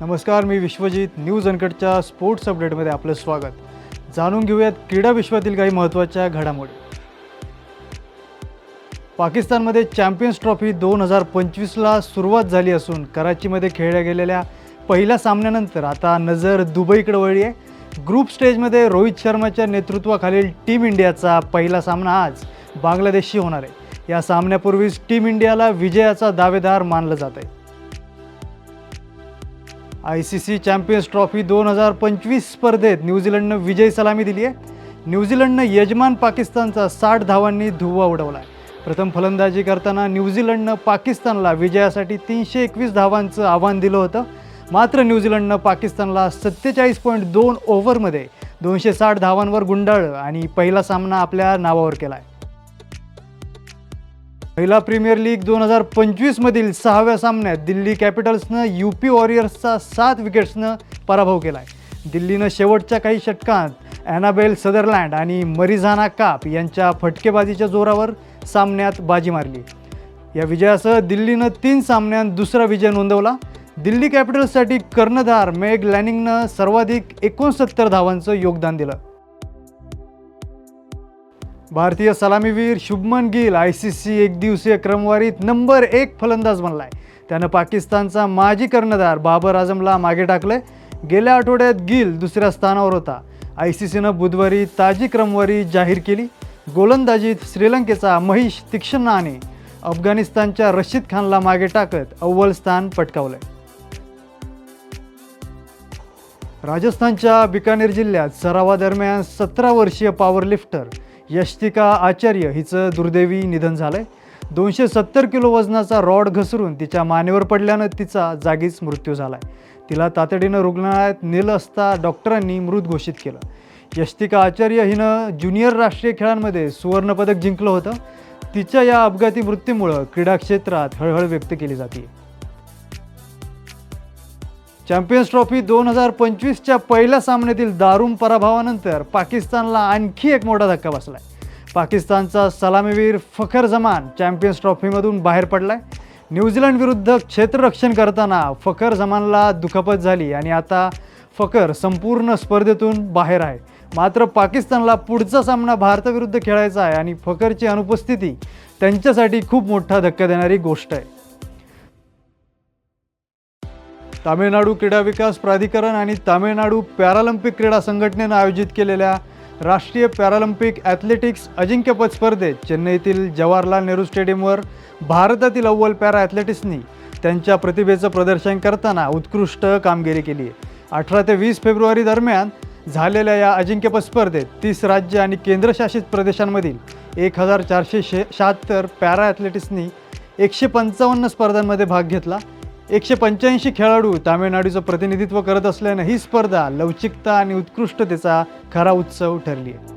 नमस्कार मी विश्वजित न्यूज अनकटच्या स्पोर्ट्स अपडेटमध्ये आपलं स्वागत. जाणून घेऊयात क्रीडा विश्वातील काही महत्त्वाच्या घडामोडी. पाकिस्तानमध्ये चॅम्पियन्स ट्रॉफी दोन हजार पंचवीसला सुरुवात झाली असून कराचीमध्ये खेळल्या गेलेल्या पहिल्या सामन्यानंतर आता नजर दुबईकडे वळली आहे. ग्रुप स्टेजमध्ये रोहित शर्माच्या नेतृत्वाखालील टीम इंडियाचा पहिला सामना आज बांगलादेशशी होणार आहे. या सामन्यापूर्वीच टीम इंडियाला विजयाचा दावेदार मानलं जात आहे. I C C champions trophy दोन हजार पंचवीस स्पर्धेत न्यूझीलंडनं विजय सलामी दिली आहे. न्यूझीलंडनं यजमान पाकिस्तानचा साठ धावांनी धुव्वा उडवला आहे. प्रथम फलंदाजी करताना न्यूझीलंडनं पाकिस्तानला विजयासाठी तीनशे एकवीस धावांचं आव्हान दिलं होतं. मात्र न्यूझीलंडनं पाकिस्तानला सत्तेचाळीस पॉईंट दोन ओव्हरमध्ये दोनशे साठ धावांवर गुंडाळलं आणि पहिला सामना आपल्या नावावर केला आहे महिला प्रीमियर लीग दोन हजार पंचवीसमधील सहाव्या सामन्यात दिल्ली कॅपिटल्सनं यू पी वॉरियर्सचा सात विकेट्सनं पराभव केला आहे दिल्लीनं शेवटच्या काही षटकांत ॲनाबेल सदरलँड आणि मरिझाना काप यांच्या फटकेबाजीच्या जोरावर सामन्यात बाजी मारली. या विजयासह दिल्लीनं तीन सामन्यांत दुसरा विजय नोंदवला. दिल्ली कॅपिटल्ससाठी कर्णधार मेग लॅनिंगनं सर्वाधिक एकोणसत्तर धावांचं योगदान दिलं. भारतीय सलामीवीर Shubman Gill I C C एकदिवसीय क्रमवारीत नंबर एक फलंदाज बनलाय. त्यानं पाकिस्तानचा माजी कर्णधार बाबर आझमला मागे टाकलंय. गेल्या आठवड्यात गिल दुसऱ्या स्थानावर होता. आय सी सीनं बुधवारी ताजी क्रमवारी जाहीर केली. गोलंदाजीत श्रीलंकेचा महिश तीक्ष्णाने अफगाणिस्तानच्या रशीद खानला मागे टाकत अव्वल स्थान पटकावलंय. राजस्थानच्या बिकानेर जिल्ह्यात सरावादरम्यान सतरा वर्षीय पॉवर यष्टिका आचार्य हिचं दुर्दैवी निधन झालंय. दोनशे सत्तर किलो वजनाचा रॉड घसरून तिच्या मानेवर पडल्यानं तिचा जागीच मृत्यू झालाय. तिला तातडीनं रुग्णालयात नेलं असता डॉक्टरांनी मृत घोषित केलं. यष्टिका आचार्य हिनं ज्युनियर राष्ट्रीय खेळांमध्ये सुवर्णपदक जिंकलं होतं. तिच्या या अपघाती मृत्यूमुळं क्रीडा क्षेत्रात हळहळ व्यक्त केली जाते चॅम्पियन्स ट्रॉफी दोन हजार पंचवीसच्या पहिल्या सामन्यातील दारुण पराभवानंतर पाकिस्तानला आणखी एक मोठा धक्का बसला आहे पाकिस्तानचा सलामीवीर फखर जमान चॅम्पियन्स ट्रॉफीमधून बाहेर पडलाय. न्यूझीलंड विरुद्ध क्षेत्ररक्षण करताना फखर जमानला दुखापत झाली आणि आता फखर संपूर्ण स्पर्धेतून बाहेर आहे. मात्र पाकिस्तानला पुढचा सामना भारताविरुद्ध खेळायचा आहे आणि फखरची अनुपस्थिती त्यांच्यासाठी खूप मोठा धक्का देणारी गोष्ट आहे. तामिळनाडू क्रीडा विकास प्राधिकरण आणि तामिळनाडू पॅरालिम्पिक क्रीडा संघटनेनं आयोजित केलेल्या राष्ट्रीय पॅरालिम्पिक ॲथलेटिक्स अजिंक्यपद स्पर्धेत चेन्नईतील जवाहरलाल नेहरू स्टेडियमवर भारतातील अव्वल पॅरा ॲथलेटिक्सनी त्यांच्या प्रतिभेचं प्रदर्शन करताना उत्कृष्ट कामगिरी केली. आहे अठरा ते वीस फेब्रुवारी दरम्यान झालेल्या या अजिंक्यपद स्पर्धेत तीस राज्य आणि केंद्रशासित प्रदेशांमधील एक हजार चारशे शे शहात्तर पॅरा ॲथलेटिक्सनी एकशे पंचावन्न स्पर्धांमध्ये भाग घेतला. एकशे पंच्याऐंशी खेळाडू तामिळनाडूचं प्रतिनिधित्व करत असल्यानं ही स्पर्धा लवचिकता आणि उत्कृष्टतेचा खरा उत्सव ठरली आहे.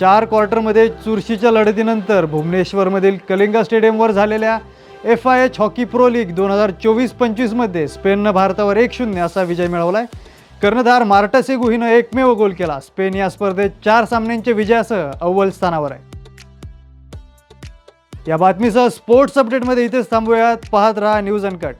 चार क्वार्टरमध्ये चुरशीच्या लढतीनंतर भुवनेश्वरमधील कलिंगा स्टेडियमवर झालेल्या F I H hockey pro league दोन हजार चोवीस पंचवीसमध्ये स्पेननं भारतावर एक शून्य असा विजय मिळवला आहे कर्णधार मार्टासेगु हिनं एकमेव गोल केला. स्पेन या स्पर्धेत चार सामन्यांच्या विजयासह अव्वल स्थानावर आहे. या बातमीसह स्पोर्ट्स अपडेटमध्ये इथेच थांबूयात. पाहत राहा न्यूज अनकट.